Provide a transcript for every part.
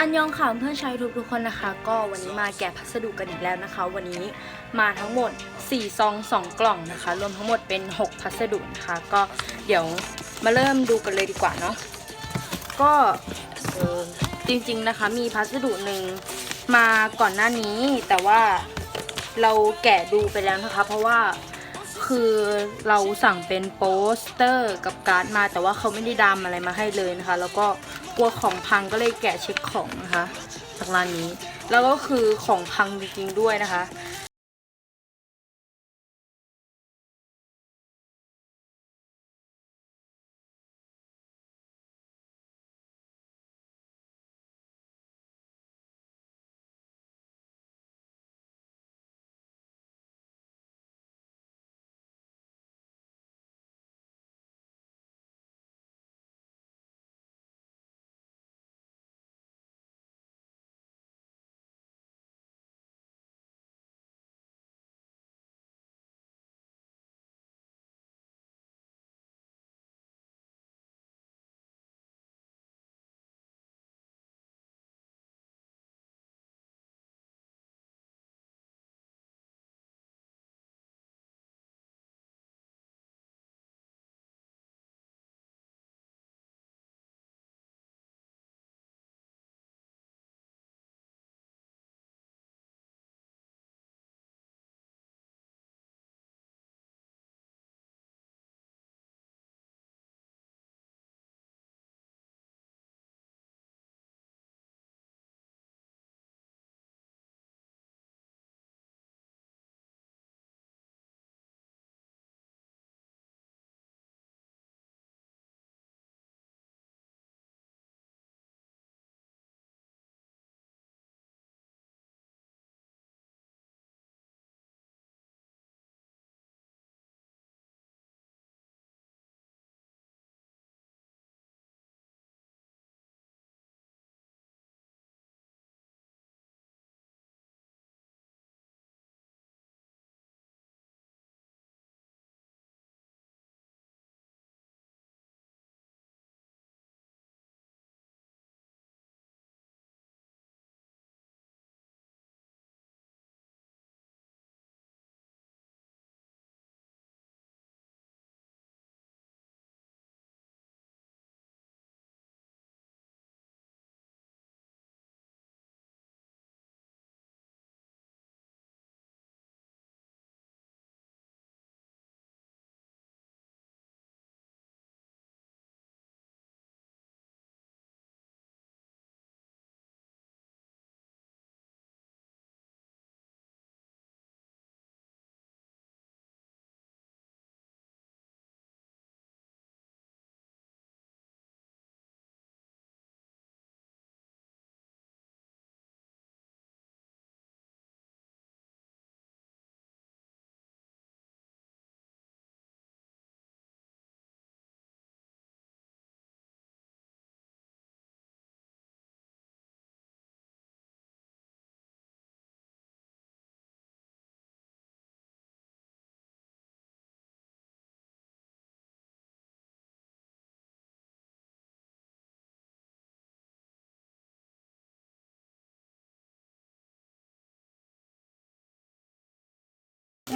อันยองค่ะเพื่อนชายทุกทุกๆคนนะคะ ก็วันนี้มาแกะพัสดุกันอีกแล้วนะคะ วันนี้มาทั้งหมด 4 ซอง 2 กล่องนะคะ รวมทั้งหมดเป็น 6 พัสดุนะคะ ก็เดี๋ยวมาเริ่มดูกันเลยดีกว่าเนาะก็จริงๆนะคะ มีพัสดุหนึ่งมาก่อนหน้านี้ แต่ว่าเราแกะดูไปแล้วนะคะ เพราะว่าคือเราสั่งเป็นโปสเตอร์กับการ์ดมา แต่ว่าเขาไม่ได้ดำอะไรมาให้เลยนะคะ แล้วก็ กลัวของพังก็เลยแกะเช็คของนะคะจากร้านนี้ แล้วก็คือของพังจริงๆด้วยนะคะ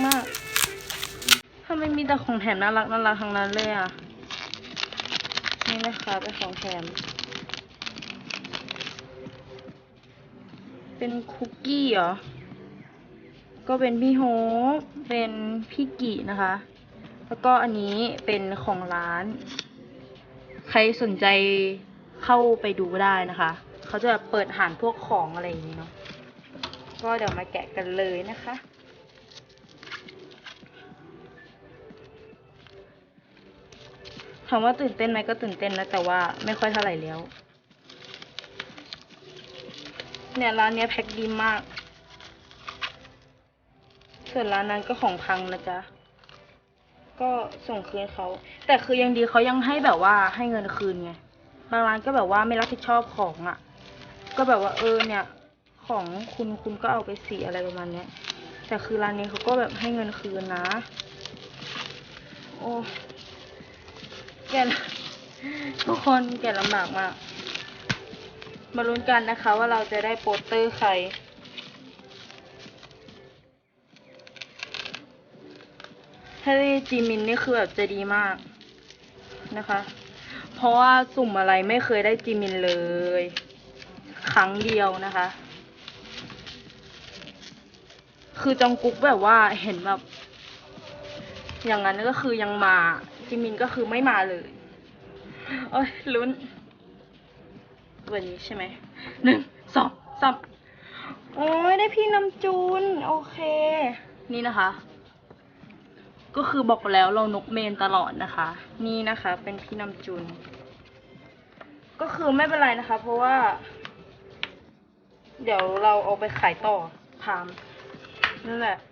มากทำไมมีแต่ของแถมน่ารักน่ารักทั้งนั้นเลยอะ นี่นะคะเป็นของแถม เป็นคุกกี้เหรอ ก็เป็นพี่โฮปเป็นพี่กี่นะคะ แล้วก็อันนี้เป็นของร้าน ใครสนใจเข้าไปดูได้นะคะ เขาจะเปิดหานพวกของอะไรอย่างนี้เนาะ ก็เดี๋ยวมาแกะกันเลยนะคะามว่าตื่นเต้นไหมก็ตื่นเต้นนะแต่ว่าไม่ค่อยเท่าไหร่แล้ว เนี่ยร้านเนี้ยแพ็คดีมาก ส่วนร้านนั้นก็ของพังนะจ๊ะ ก็ส่งคืนเขา แต่คือยังดีเขายังให้แบบว่าให้เงินคืนไง บางร้านก็แบบว่าไม่รับผิดชอบของอะ่ะ ก็แบบว่าเออเนี่ย ของคุณคุณก็เอาไปเสียอะไรประมาณเนี้ยแต่คือร้านนี้เขาก็แบบให้เงินคืนนะ โอ้ แกะทุกคนแกะลำบากมาก มาลุ้นกันนะคะว่าเราจะได้โปสเตอร์ใคร ถ้าได้จีมินนี่คือแบบจะดีมากนะคะ เพราะว่าสุ่มอะไรไม่เคยได้จีมินเลย ครั้งเดียวนะคะ คือจองกุ๊กแบบว่าเห็นแบบ อย่างนั้นก็คือยังมา จิมินก็คือไม่มาเลยโอ้ยลุ้น ตัวนี้ใช่ไหมหนึ่งสองสามโอ้ยได้พี่นำจูน โอเค นี่นะคะ ก็คือบอกแล้วเรานกเมนตลอดนะคะ นี่นะคะ เป็นพี่นำจุนก็คือไม่เป็นไรนะคะ เพราะว่า เดี๋ยวเราเอาไปขายต่อพามนั่นแหละใค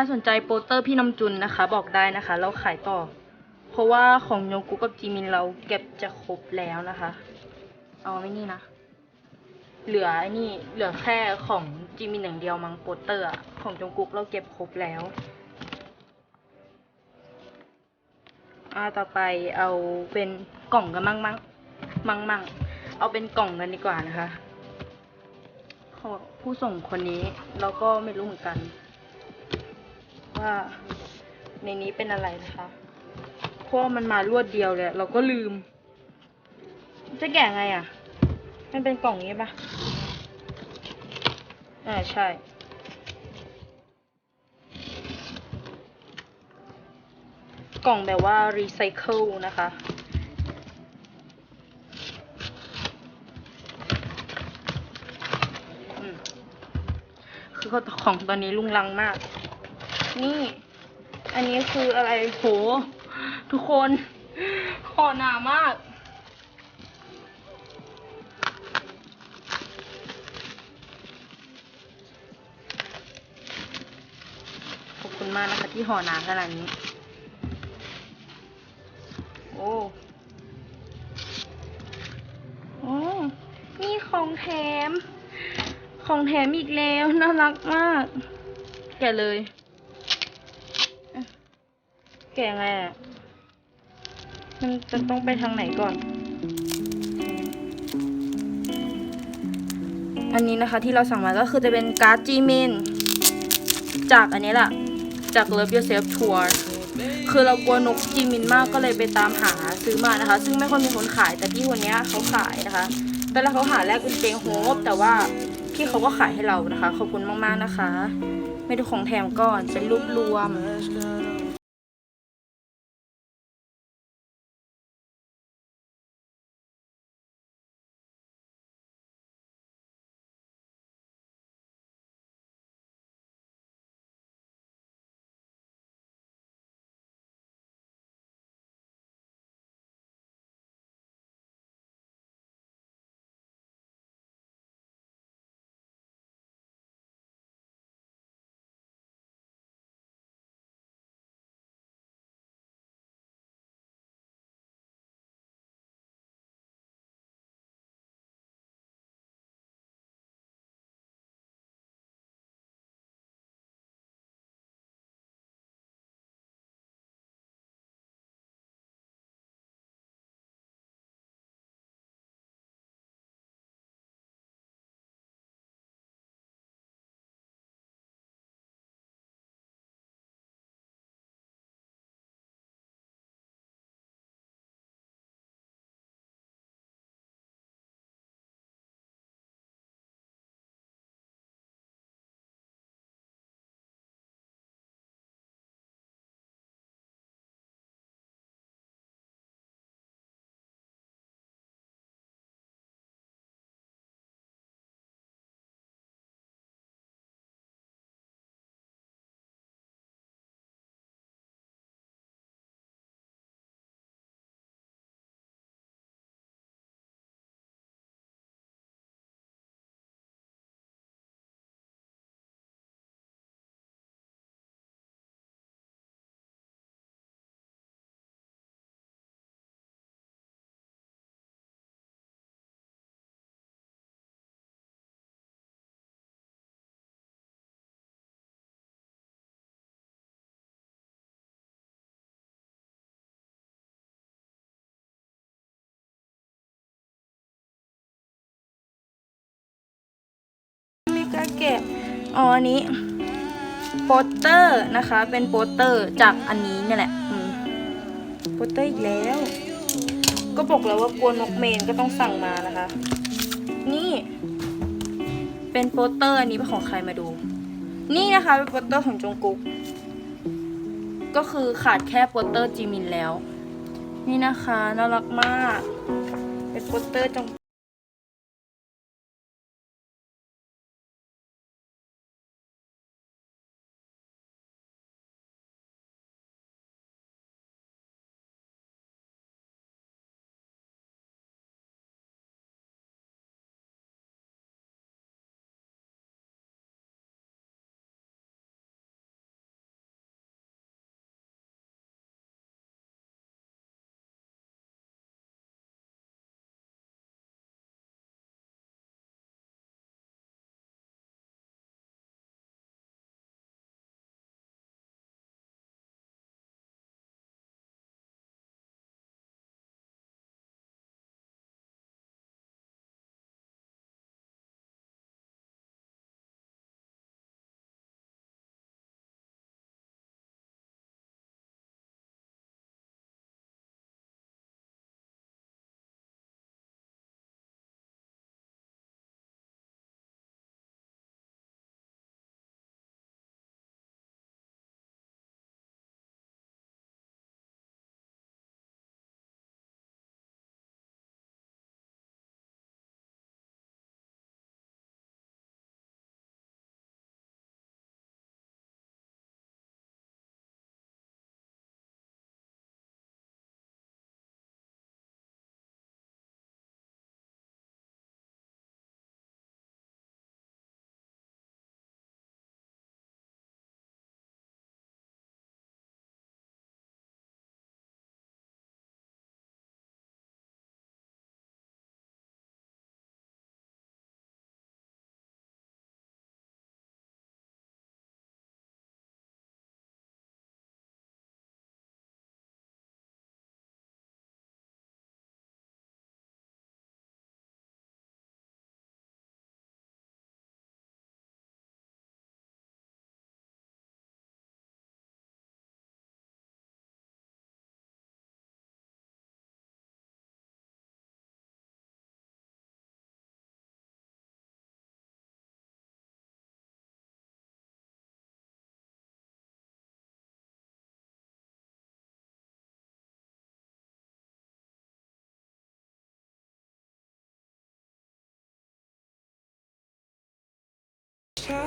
รสนใจโปสเตอร์พี่นำจุนนะคะ บอกได้นะคะ เราขายต่อ เพราะว่าของโยกุกับจีมินเราเก็บจะครบแล้วนะคะ เอาไม่นี่นะ เหลือไอ้นี่เหลือแค่ของจีมินอย่างเดียวมั้งโปสเตอร์ของจงกุกเราเก็บครบแล้วอ่าต่อไปเอาเป็นกล่องกันมั่งมั่งมั่งมั่งเอาเป็นกล่องกันดีกว่านะคะผู้ส่งคนนี้เราก็ไม่รู้เหมือนกัน ว่าในนี้เป็นอะไรนะคะเพราะว่ามันมารวดเดียวเลย เราก็ลืม จะแกะไงอะ มันเป็นกล่องนี้ปะอ่าใช่กล่องแบบว่ารีไซเคิลนะคะอืมคือของตอนนี้ลุงลังมาก นี่ อันนี้คืออะไรโห ทุกคนขอหนามาก ขอบคุณมากนะคะ ที่ห่อหนาขนาดนี้ โอ้โอ้นี่ของแถม ของแถมอีกแล้ว น่ารักมาก แกเลย แกะไงอะมันจะต้องไปทางไหนก่อน อันนี้นะคะที่เราสั่งมาก็คือจะเป็นการ์ดจีมินจากอันนี้แหละจาก Love Yourself Tour คือเรากลัวนกจีมินมากก็เลยไปตามหาซื้อมานะคะ ซึ่งไม่ค่อยมีคนขายแต่พี่คนนี้เขาขายนะคะตอนแรกเขาหาแลกเป็นเกงโฮปแต่ว่าพี่เขาก็ขายให้เรานะคะ ขอบคุณมากๆนะคะ ไม่ดูของแถมก่อนเป็นรูปรวม แกะอ๋ออันนี้โปสเตอร์นะคะ เป็นโปสเตอร์จากอันนี้เนี่ยแหละโปสเตอร์อีกแล้ว ก็บอกแล้วว่ากลัวนกเมนก็ต้องสั่งมานะคะ นี่เป็นโปสเตอร์อันนี้เป็นของใครมาดู นี่นะคะเป็นโปสเตอร์ของจงกุก ก็คือขาดแค่โปสเตอร์จีมินแล้ว นี่นะคะน่ารักมาก เป็นโปสเตอร์จง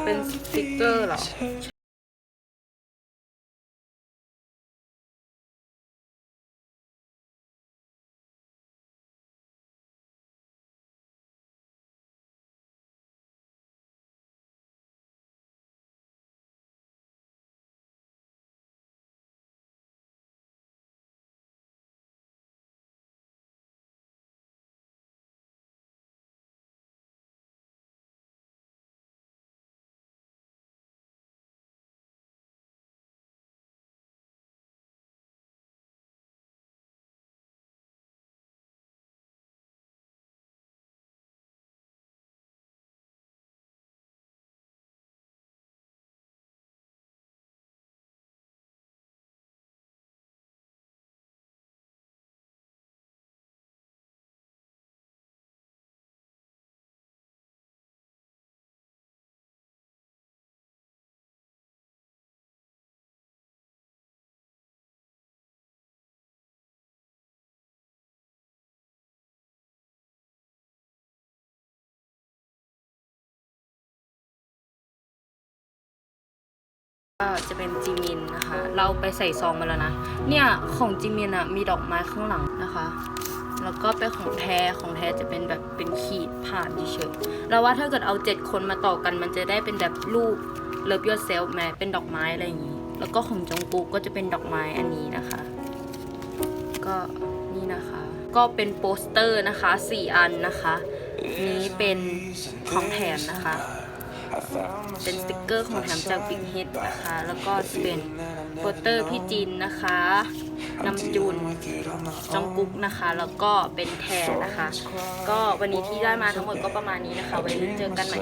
เป็นสติกเกอร์เหรอ ใช่ จะเป็นจิมินนะคะ เราไปใส่ซองมาแล้วนะ เนี่ยของจิมินอะมีดอกไม้ข้างหลังนะคะ แล้วก็เป็นของแท้ของแท้จะเป็นแบบเป็นขีดผ่านเฉยๆแล้วว่าถ้าเกิดเอาเจ็ดคนมาต่อกันมันจะได้เป็นแบบรูป Love Yourself แม้เป็นดอกไม้อะไรอย่างนี้ แล้วก็ของจงกุกก็จะเป็นดอกไม้อันนี้นะคะ ก็นี่นะคะ ก็เป็นโปสเตอร์นะคะ 4 อันนะคะ นี้เป็นของแถมนะคะ เป็นสติกเกอร์ของแถมจากบิ๊กเฮดนะคะ แล้วก็จะเป็นโปสเตอร์พี่จินนะคะนำจุนจองกุ๊กนะคะ แล้วก็เป็นแทนนะคะ ก็วันนี้ที่ได้มาทั้งหมดก็ประมาณนี้นะคะ ไว้เจอกันใหม่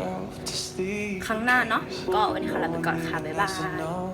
ครั้งหน้าเนาะก็วันนี้ขอลาไปก่อนค่ะ บ๊ายบาย